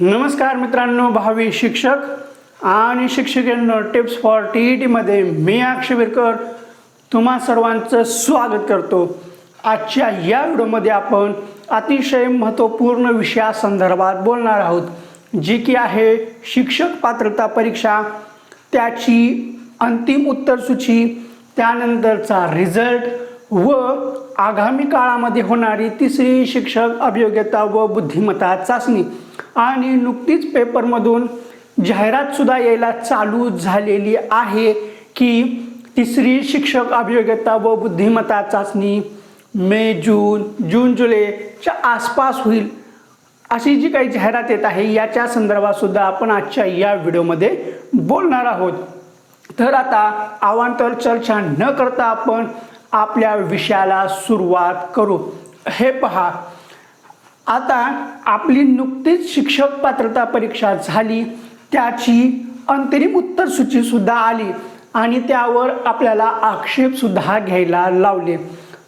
नमस्कार मित्रांनो भावी शिक्षक आणि शिक्षकांनो टिप्स फॉर टी ई टीमध्ये मी अक्षय विरकर. तुम्हा सर्वांचं स्वागत करतो. आजच्या या व्हिडिओमध्ये आपण अतिशय महत्त्वपूर्ण विषयासंदर्भात बोलणार आहोत जी की आहे शिक्षक पात्रता परीक्षा. त्याची अंतिम उत्तरसूची त्यानंतरचा रिझल्ट व आगामी काळामध्ये होणारी तिसरी शिक्षक अभियोग्यता व बुद्धिमत्ता चाचणी. आणि नुकतीच पेपरमधून जाहिरातसुद्धा यायला चालू झालेली आहे की तिसरी शिक्षक अभियोग्यता व बुद्धिमत्ता चाचणी मे जून जून जुलैच्या आसपास होईल अशी जी काही जाहिरात येत आहे याच्या संदर्भातसुद्धा आपण आजच्या या व्हिडिओमध्ये बोलणार आहोत. तर आता आवांतर चर्चा न करता आपण आपल्या विषयाला सुरुवात करू. हे पहा. आता आपली नुकतीच शिक्षक पात्रता परीक्षा झाली त्याची अंतरिम उत्तर सुद्धा आली आणि त्यावर आपल्याला आक्षेप सुद्धा घ्यायला लावले.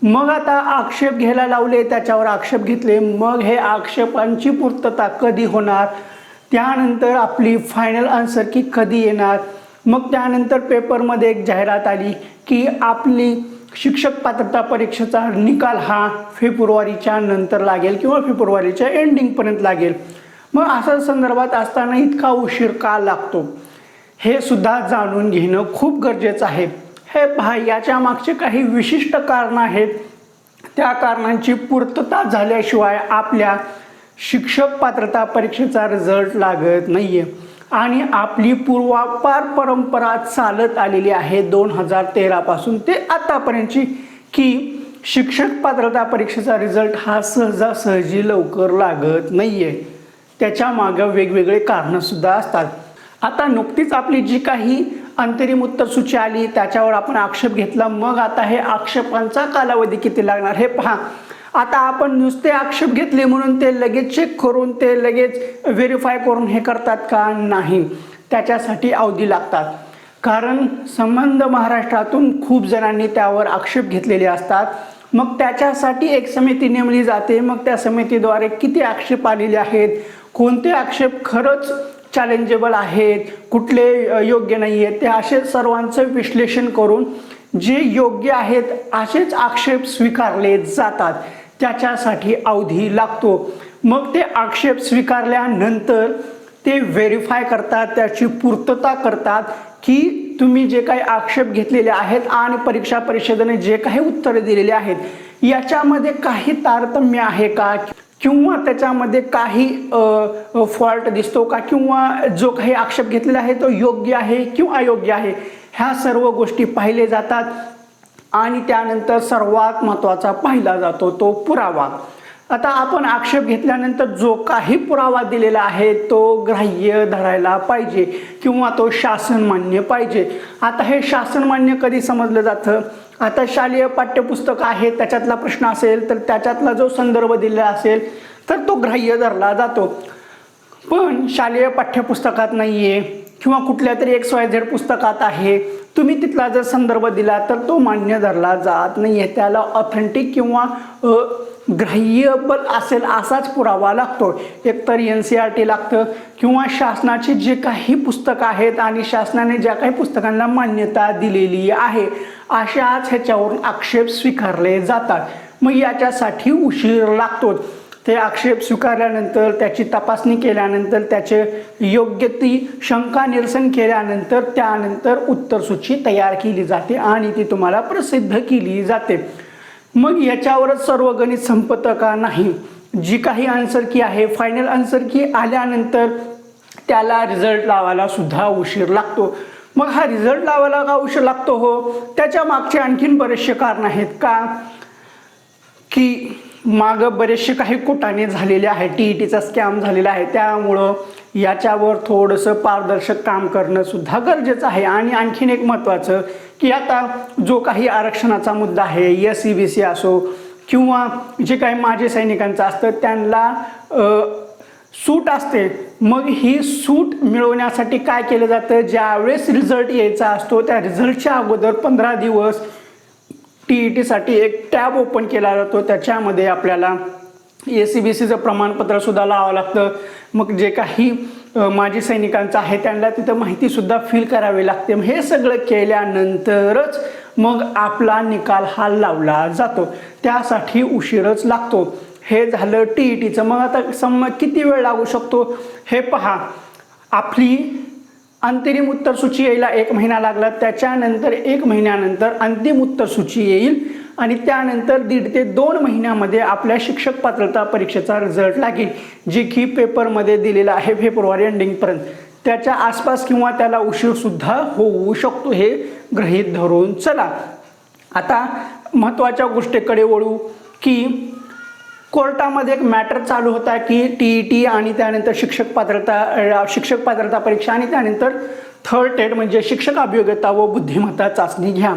मग आता आक्षेप घ्यायला लावले त्याच्यावर आक्षेप घेतले. मग हे आक्षेपांची पूर्तता कधी होणार? त्यानंतर आपली फायनल आन्सर की कधी येणार? मग त्यानंतर पेपरमध्ये एक जाहिरात आली की आपली शिक्षक पात्रता परीक्षेचा निकाल हा फेब्रुवारीच्या नंतर लागेल किंवा फेब्रुवारीच्या एंडिंगपर्यंत लागेल. मग असा संदर्भात असताना इतका उशीर का लागतो? हे सुद्धा जाणून घेणं खूप गरजेचं आहे. हे पहा याच्या मागचे काही विशिष्ट कारणं आहेत. त्या कारणांची पूर्तता झाल्याशिवाय आपल्या शिक्षक पात्रता परीक्षेचा रिझल्ट लागत नाही आहे आणि आपली पूर्वापार परंपरा चालत आलेली आहे दोन हजार तेरापासून ते आतापर्यंतची की शिक्षक पात्रता परीक्षेचा रिझल्ट हा सहजासहजी लवकर लागत नाही आहे त्याच्या मागं वेगवेगळे कारणंसुद्धा असतात. आता नुकतीच आपली जी काही अंतरिम उत्तरसूची आली त्याच्यावर आपण आक्षेप घेतला. मग आता हे आक्षेपांचा कालावधी किती लागणार हे पहा. आता आपण नुसते आक्षेप घेतले म्हणून ते लगेच चेक करून ते लगेच व्हेरीफाय करून हे करतात का नाही? त्याच्यासाठी अवधी लागतात. कारण संबंध महाराष्ट्रातून खूप जणांनी त्यावर आक्षेप घेतलेले असतात. मग त्याच्यासाठी एक समिती नेमली जाते. मग त्या समितीद्वारे किती आक्षेप आलेले आहेत? कोणते आक्षेप खरंच चॅलेंजेबल आहेत? कुठले योग्य नाही आहेत ते असे सर्वांचं विश्लेषण करून जे योग्य आहेत असेच आक्षेप स्वीकारले जातात. त्याच्यासाठी अवधी लागतो. मग ते आक्षेप स्वीकारल्यानंतर ते व्हेरीफाय करतात त्याची पूर्तता करतात की तुम्ही जे काही आक्षेप घेतलेले आहेत आणि परीक्षा परिषदेने जे काही उत्तरे दिलेली आहेत याच्यामध्ये काही तारतम्य आहे का? किंवा त्याच्यामध्ये काही फॉल्ट दिसतो का? किंवा जो काही आक्षेप घेतलेला आहे तो योग्य आहे किंवा अयोग्य आहे? ह्या सर्व गोष्टी पाहिले जातात. आणि त्यानंतर सर्वात महत्त्वाचा पाहिला जातो तो पुरावा. आता आपण आक्षेप घेतल्यानंतर जो काही पुरावा दिलेला आहे तो ग्राह्य धरायला पाहिजे किंवा तो शासन मान्य पाहिजे. आता हे शासन मान्य कधी समजलं जातं? आता शालेय पाठ्यपुस्तक आहे त्याच्यातला प्रश्न असेल तर त्याच्यातला जो संदर्भ दिलेला असेल तर तो ग्राह्य धरला जातो. पण शालेय पाठ्यपुस्तकात नाही आहे किंवा कुठल्या तरी एक्स वाय झेड पुस्तकात आहे. तुम्ही तिथला जर संदर्भ दिला तर तो मान्य धरला जात नाही आहे त्याला ऑथेंटिक किंवा ग्राह्यबल असेल असाच पुरावा लागतो. एकतर एन सी आर टी लागतं किंवा शासनाची जे काही पुस्तकं आहेत आणि शासनाने ज्या काही पुस्तकांना मान्यता दिलेली आहे अशाच ह्याच्यावरून आक्षेप स्वीकारले जातात. मग याच्यासाठी उशीर लागतोच. ते आक्षेप स्वीकारल्यानंतर त्याची तपासणी केल्यानंतर त्याचे योग्य ती शंका निरसन केल्यानंतर त्यानंतर उत्तरसूची तयार केली जाते आणि ती तुम्हाला प्रसिद्ध केली जाते. मग याच्यावरच सर्व गणित संपतं का नाही? जी काही आन्सर की आहे फायनल आन्सर की आल्यानंतर त्याला रिझल्ट लावायला सुद्धा उशीर लागतो. मग हा रिझल्ट लावायला का उशीर लागतो हो? त्याच्या मागचे आणखीन बरेचसे कारण आहेत का? की मागं बरेचसे काही कोटाने झालेले आहे. टी ई टीचा स्कॅम झालेला आहे. त्यामुळं याच्यावर थोडंसं पारदर्शक काम करणं सुद्धा गरजेचं आहे. आणि आणखीन एक महत्त्वाचं की आता जो काही आरक्षणाचा मुद्दा आहे एस सी बी सी असो किंवा जे काही माजी सैनिकांचं असतं त्यांना सूट असते. मग ही सूट मिळवण्यासाठी काय केलं जातं? ज्यावेळेस रिझल्ट यायचा असतो त्या रिझल्टच्या अगोदर पंधरा दिवस टी ई टीसाठी एक टॅब ओपन केला जातो. त्याच्यामध्ये आपल्याला ए सी बी सीचं प्रमाणपत्रसुद्धा लावावं लागतं. मग जे काही माजी सैनिकांचं आहे त्यांना तिथं माहितीसुद्धा फिल करावी लागते. मग हे सगळं केल्यानंतरच मग आपला निकाल हा लावला जातो. त्यासाठी उशीरच लागतो. हे झालं टी ई टीचं मग आता सम किती वेळ लागू शकतो? हे पहा. आपली अंतरिम उत्तर सूची यायला एक महिना लागला. त्याच्यानंतर एक महिन्यानंतर अंतिम उत्तर सूची येईल आणि त्यानंतर दीड ते दोन महिन्यामध्ये आपल्या शिक्षक पात्रता परीक्षेचा रिझल्ट लागेल जे की पेपरमध्ये दिलेला आहे फेब्रुवारी एंडिंगपर्यंत त्याच्या आसपास किंवा त्याला उशीरसुद्धा होऊ शकतो हे गृहीत धरून चला. आता महत्त्वाच्या गोष्टीकडे वळू की कोर्टामध्ये एक मॅटर चालू होता की टी ई टी आणि त्यानंतर शिक्षक पात्रता शिक्षक पात्रता परीक्षा आणि त्यानंतर थर्ड टेट म्हणजे शिक्षक अभियोग्यता व बुद्धिमत्ता चाचणी घ्या.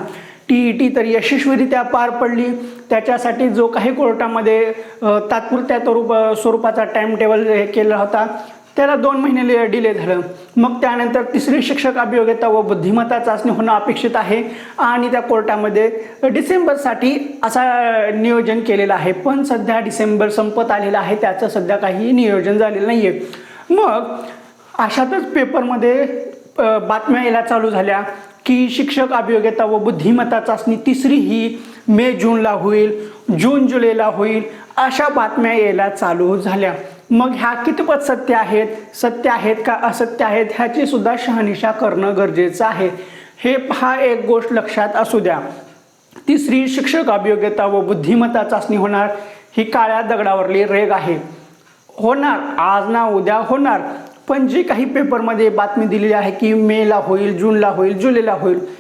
टी ई टी तर यशस्वीरित्या पार पडली. त्याच्यासाठी जो काही कोर्टामध्ये तात्पुरत्या स्वरूप स्वरूपाचा टाईम टेबल हे केला होता त्याला दोन महिने डिले झालं. मग त्यानंतर तिसरी शिक्षक अभियोग्यता व बुद्धिमत्ता चाचणी होणं अपेक्षित आहे. आणि त्या कोर्टामध्ये डिसेंबरसाठी असा नियोजन केलेलं आहे. पण सध्या डिसेंबर संपत आलेला आहे. त्याचं सध्या काही नियोजन झालेलं नाही आहे मग अशातच पेपरमध्ये बातम्या यायला चालू झाल्या की शिक्षक अभियोग्यता व बुद्धिमत्ता चाचणी तिसरी ही मे जूनला होईल जून जुलैला होईल अशा बातम्या यायला चालू झाल्या. मग ह्या कितपत सत्य आहेत? सत्य आहेत का असत्य आहेत? ह्याची सुद्धा शहानिशा करणं गरजेचं आहे. हे हा एक गोष्ट लक्षात असू द्या. तिसरी शिक्षक अभियोग्यता व बुद्धिमत्ता चाचणी होणार ही काळ्या दगडावरली रेग आहे. होणार आज ना उद्या होणार. पण जी काही पेपरमध्ये बातमी दिलेली आहे की मेला होईल जूनला होईल जुलैला होईल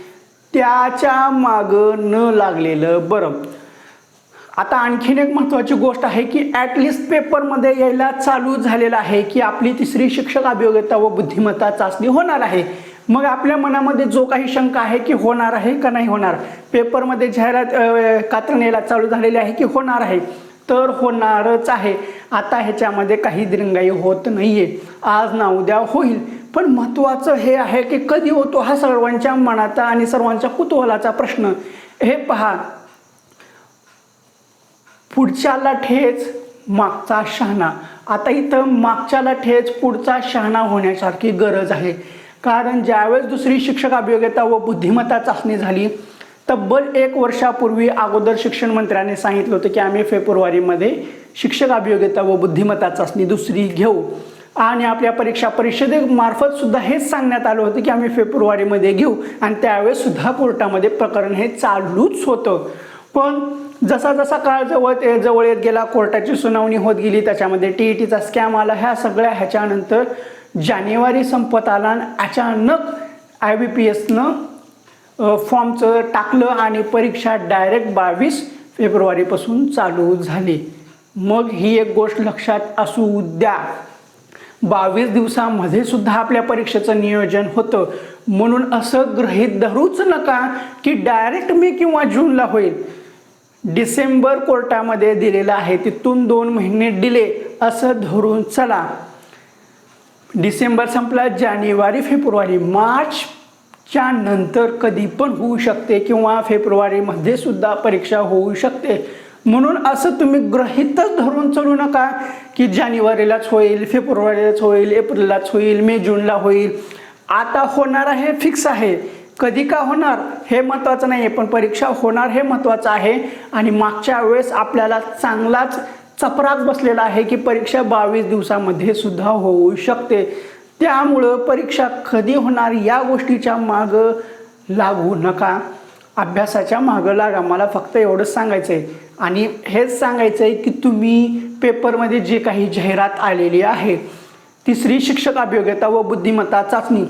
त्याच्या मागं न लागलेलं बरं. आता आणखीन एक महत्त्वाची गोष्ट आहे की ॲटलिस्ट पेपरमध्ये यायला चालू झालेलं आहे की आपली तिसरी शिक्षक अभियोग्यता व बुद्धिमत्ता चाचणी होणार आहे. मग आपल्या मनामध्ये जो काही शंका आहे की होणार आहे का नाही होणार पेपरमध्ये जाहिरात कात्रण यायला चालू झालेली आहे की होणार आहे? तर होणारच आहे. आता ह्याच्यामध्ये काही दिरंगाई होत नाही आहे आज ना उद्या होईल. पण महत्त्वाचं हे आहे की कधी होतो हा सर्वांच्या मनाचा आणि सर्वांच्या कुतूहलाचा प्रश्न. हे पहा पुढच्याला ठेच मागचा शहाणा. आता इथं मागच्याला ठेच पुढचा शहाणा होण्यासारखी गरज आहे. कारण ज्यावेळेस दुसरी शिक्षक अभियोग्यता व बुद्धिमत्ता चाचणी झाली तब्बल एक वर्षापूर्वी अगोदर शिक्षण मंत्र्याने सांगितलं होतं की आम्ही फेब्रुवारीमध्ये शिक्षक अभियोग्यता व बुद्धिमत्ता चाचणी दुसरी घेऊ. आणि आपल्या परीक्षा परिषदेमार्फत सुद्धा हेच सांगण्यात आलं होतं की आम्ही फेब्रुवारीमध्ये घेऊ. आणि त्यावेळेस सुद्धा कोर्टामध्ये प्रकरण हे चालूच होतं. पण जसा जसा काळ जवळ ते जवळ येत गेला कोर्टाची सुनावणी होत गेली त्याच्यामध्ये टी ई टीचा स्कॅम आला ह्या सगळ्या ह्याच्यानंतर जानेवारी संपत आला आणि अचानक आय बी पी एसनं फॉर्मचं टाकलं आणि परीक्षा डायरेक्ट बावीस फेब्रुवारीपासून चालू झाली. मग ही एक गोष्ट लक्षात असू द्या. बावीस दिवसामध्ये सुद्धा आपल्या परीक्षेचं नियोजन होतं. म्हणून असं गृहीत धरूच नका की डायरेक्ट मे किंवा जूनला होईल. डिसेंबर कोर्टामध्ये दिलेलं आहे. तिथून दोन महिने डिले असं धरून चला. डिसेंबर संपला जानेवारी फेब्रुवारी मार्चच्या नंतर कधी पण होऊ शकते किंवा फेब्रुवारीमध्ये सुद्धा परीक्षा होऊ शकते. म्हणून असं तुम्ही गृहीतच धरून चालू नका की जानेवारीलाच होईल फेब्रुवारीलाच होईल एप्रिललाच होईल मे जूनला होईल. आता होणार आहे फिक्स आहे. कधी का होणार हे महत्त्वाचं नाही आहे पण परीक्षा होणार हे महत्त्वाचं आहे. आणि मागच्या वेळेस आपल्याला चांगलाच चपराक बसलेला आहे की परीक्षा बावीस दिवसामध्ये सुद्धा होऊ शकते. त्यामुळं परीक्षा कधी होणार या गोष्टीच्या मागं लागू नका. अभ्यासाच्या मागं लागा. मला फक्त एवढंच सांगायचं आहे आणि हेच सांगायचं आहे की तुम्ही पेपरमध्ये जे काही जाहिरात आलेली आहे तिसरी शिक्षक अभियोग्यता व बुद्धिमत्ता चाचणी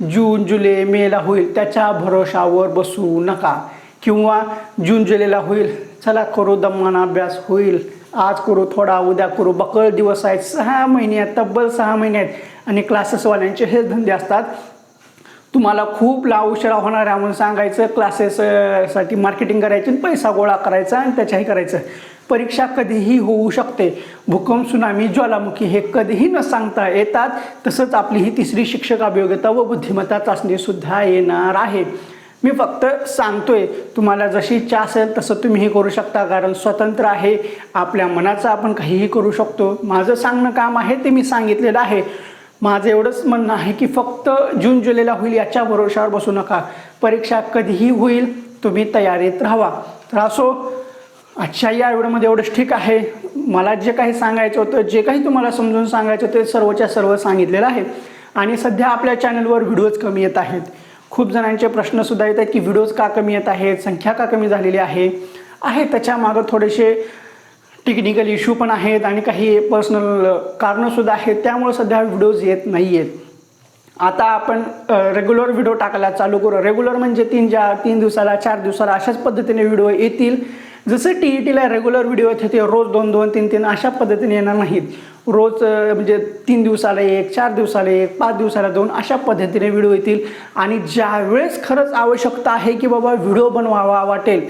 जून जुलै मेला होईल त्याच्या भरोशावर बसू नका. किंवा जून जुलैला होईल चला करू दमान अभ्यास होईल. आज करू थोडा उद्या करू. बकळ दिवस आहेत सहा महिने आहेत तब्बल सहा महिने आहेत. आणि क्लासेसवाल्यांचे हेच धंदे असतात. तुम्हाला खूप ला उशिरा होणार आहे म्हणून सांगायचं. क्लासेससाठी मार्केटिंग करायची आणि पैसा गोळा करायचा आणि त्याच्याही करायचं. परीक्षा कधीही होऊ शकते. भूकंप सुनामी ज्वालामुखी हे कधीही न सांगता येतात. तसंच आपली ही तिसरी शिक्षक अभियोग्यता व बुद्धिमत्ता चाचणीसुद्धा येणार आहे. मी फक्त सांगतोय तुम्हाला जशी इच्छा असेल तसं तुम्हीही करू शकता कारण स्वतंत्र आहे. आपल्या मनाचं आपण काहीही करू शकतो. माझं सांगणं काम आहे ते मी सांगितलेलं आहे. माझं एवढंच म्हणणं आहे की फक्त जून जुलैला होईल याच्या भरोशावर बसू नका. परीक्षा कधीही होईल तुम्ही तयारीत राहावा तर असो आजच्या या व्हिडिओमध्ये एवढंच ठीक आहे. मला जे काही सांगायचं होतं जे काही तुम्हाला समजून सांगायचं होतं ते सर्वच्या सर्व सांगितलेलं आहे. आणि सध्या आपल्या चॅनलवर व्हिडिओज कमी येत आहेत. खूप जणांचे प्रश्नसुद्धा येत आहेत की व्हिडिओज का कमी येत आहेत संख्या का कमी झालेली आहे? आहे त्याच्यामागं थोडेसे टेक्निकल इश्यू पण आहेत आणि काही पर्सनल कारणंसुद्धा आहेत. त्यामुळे सध्या व्हिडिओज येत नाही आहेत आता आपण रेग्युलर व्हिडिओ टाकायला चालू करू. रेग्युलर म्हणजे तीन ज्या तीन दिवसाला चार दिवसाला अशाच पद्धतीने व्हिडिओ येतील. जसं टी ई टीला रेग्युलर व्हिडिओ येत होते रोज दोन दोन तीन तीन अशा पद्धतीने येणार नाहीत. रोज म्हणजे तीन दिवसाला एक चार दिवसाला एक पाच दिवसाला दोन अशा पद्धतीने व्हिडिओ येतील. आणि ज्यावेळेस खरंच आवश्यकता आहे की बाबा व्हिडिओ बनवावा वाटेल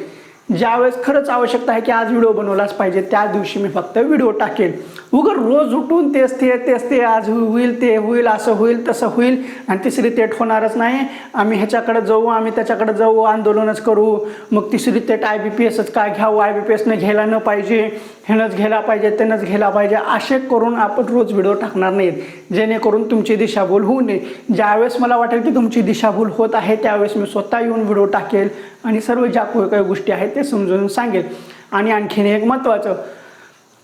ज्यावेळेस खरंच आवश्यकता आहे की आज व्हिडिओ बनवलाच पाहिजे त्या दिवशी मी फक्त व्हिडिओ टाकेन उगर रोज उठून तेच ते तेच ते आज होईल ते होईल असं होईल तसं होईल आणि तिसरी तेट होणारच नाही. आम्ही ह्याच्याकडे जाऊ आम्ही त्याच्याकडे जाऊ आंदोलनच करू. मग तिसरी तेट आय बी पी एसच काय घ्यावं? आय बी पी एसनं घ्यायला न पाहिजे. ह्यानंच घ्यायला पाहिजे त्यानंच घ्यायला पाहिजे असे करून आपण रोज व्हिडिओ टाकणार नाहीत. जेणेकरून तुमची दिशाभूल होऊ नये. ज्यावेळेस मला वाटेल की तुमची दिशाभूल होत आहे त्यावेळेस मी स्वतः येऊन व्हिडिओ टाकेल आणि सर्व ज्या काही काही गोष्टी आहेत ते समजून सांगेल. आणि आणखीन एक महत्त्वाचं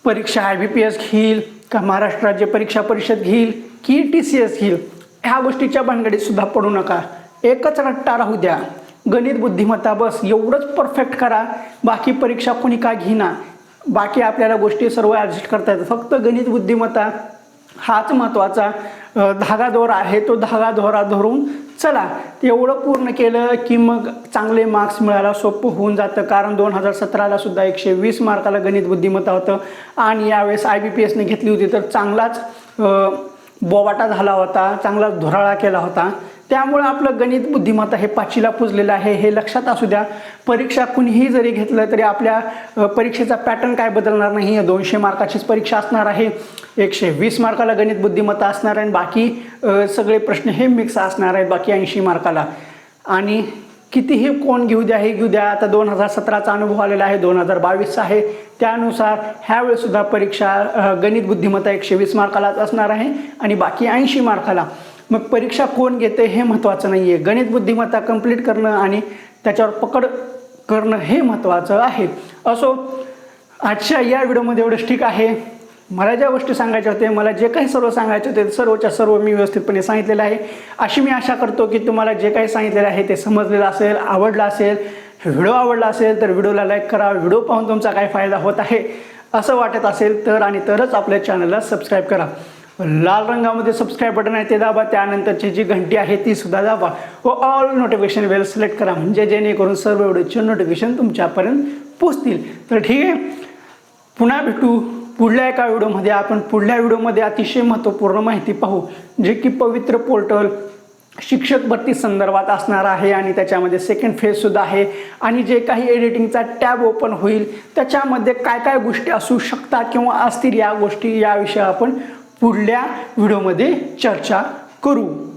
परीक्षा आय बी पी एस घेईल का महाराष्ट्र राज्य परीक्षा परिषद घेईल की टी सी एस घेईल? ह्या गोष्टीच्या भानगडीतसुद्धा पडू नका. एकच रट्टा राहू द्या. गणित बुद्धिमत्ता बस एवढंच परफेक्ट करा. बाकी परीक्षा कोणी का घेईना? बाकी आपल्याला गोष्टी सर्व ॲडजस्ट करता येतात. फक्त गणित बुद्धिमत्ता हाच महत्त्वाचा धागा दोरा आहे तो धागा दोरा धरून चला. एवढं पूर्ण केलं की मग चांगले मार्क्स मिळायला सोपं होऊन जातं. कारण दोन हजार सतराला सुद्धा एकशे वीस मार्काला गणित बुद्धिमत्ता होतं. आणि यावेळेस आय बी पी एसने घेतली होती. तर चांगलाच बोवाटा बोबाटा झाला होता चांगला धुराळा केला होता. त्यामुळे आपलं गणित बुद्धिमत्ता हे पाचीला पुजलेलं आहे. हे लक्षात असू द्या. परीक्षा कुणीही जरी घेतलं तरी आपल्या परीक्षेचा पॅटर्न काय बदलणार नाही. दोनशे मार्काचीच परीक्षा असणार आहे. एकशे वीस मार्काला गणित बुद्धिमत्ता असणार आहे आणि बाकी सगळे प्रश्न हे मिक्स असणार आहेत. बाकी ऐंशी मार्काला. आणि कितीही कोण घेऊ द्या हे घेऊ द्या. आता दोन हजार सतराचा अनुभव आलेला आहे. दोन हजार बावीसचा आहे. त्यानुसार ह्यावेळेसुद्धा परीक्षा गणित बुद्धिमत्ता एकशे वीस मार्कालाच असणार आहे. आणि बाकी ऐंशी मार्काला. मग परीक्षा कोण घेते हे महत्त्वाचं नाही आहे गणित बुद्धिमत्ता कंप्लीट करणं आणि त्याच्यावर पकड करणं हे महत्त्वाचं आहे. असो आजच्या या व्हिडिओमध्ये एवढंच ठीक आहे. मला ज्या गोष्टी सांगायच्या होत्या मला जे काही सर्व सांगायचे होते सर्वच्या सर्व मी व्यवस्थितपणे सांगितलेलं आहे. अशी मी आशा करतो की तुम्हाला जे काही सांगितलेलं आहे ते समजलेलं असेल आवडलं असेल व्हिडिओ आवडला असेल तर व्हिडिओला लाईक करा. व्हिडिओ पाहून तुमचा काय फायदा होत आहे असं वाटत असेल तर आणि तरच आपल्या चॅनलला सबस्क्राईब करा. लाल रंगामध्ये सबस्क्राईब बटन आहे ते दाबा. त्यानंतरची जी घंटी आहे ती सुद्धा दाबा. व ऑल नोटिफिकेशन वेल सिलेक्ट करा. म्हणजे जेणेकरून सर्व व्हिडिओचे नोटिफिकेशन तुमच्यापर्यंत पोचतील तर ठीक आहे. पुन्हा भेटू. पुढल्या एका व्हिडिओमध्ये आपण. पुढल्या व्हिडिओमध्ये अतिशय महत्त्वपूर्ण माहिती पाहू. जे की पवित्र पोर्टल शिक्षक भरती संदर्भात असणार आहे आणि त्याच्यामध्ये सेकंड फेजसुद्धा आहे. आणि जे काही एडिटिंगचा टॅब ओपन होईल त्याच्यामध्ये काय काय गोष्टी असू शकतात किंवा असतील या गोष्टी याविषयी आपण पुढल्या व्हिडिओमध्ये चर्चा करू.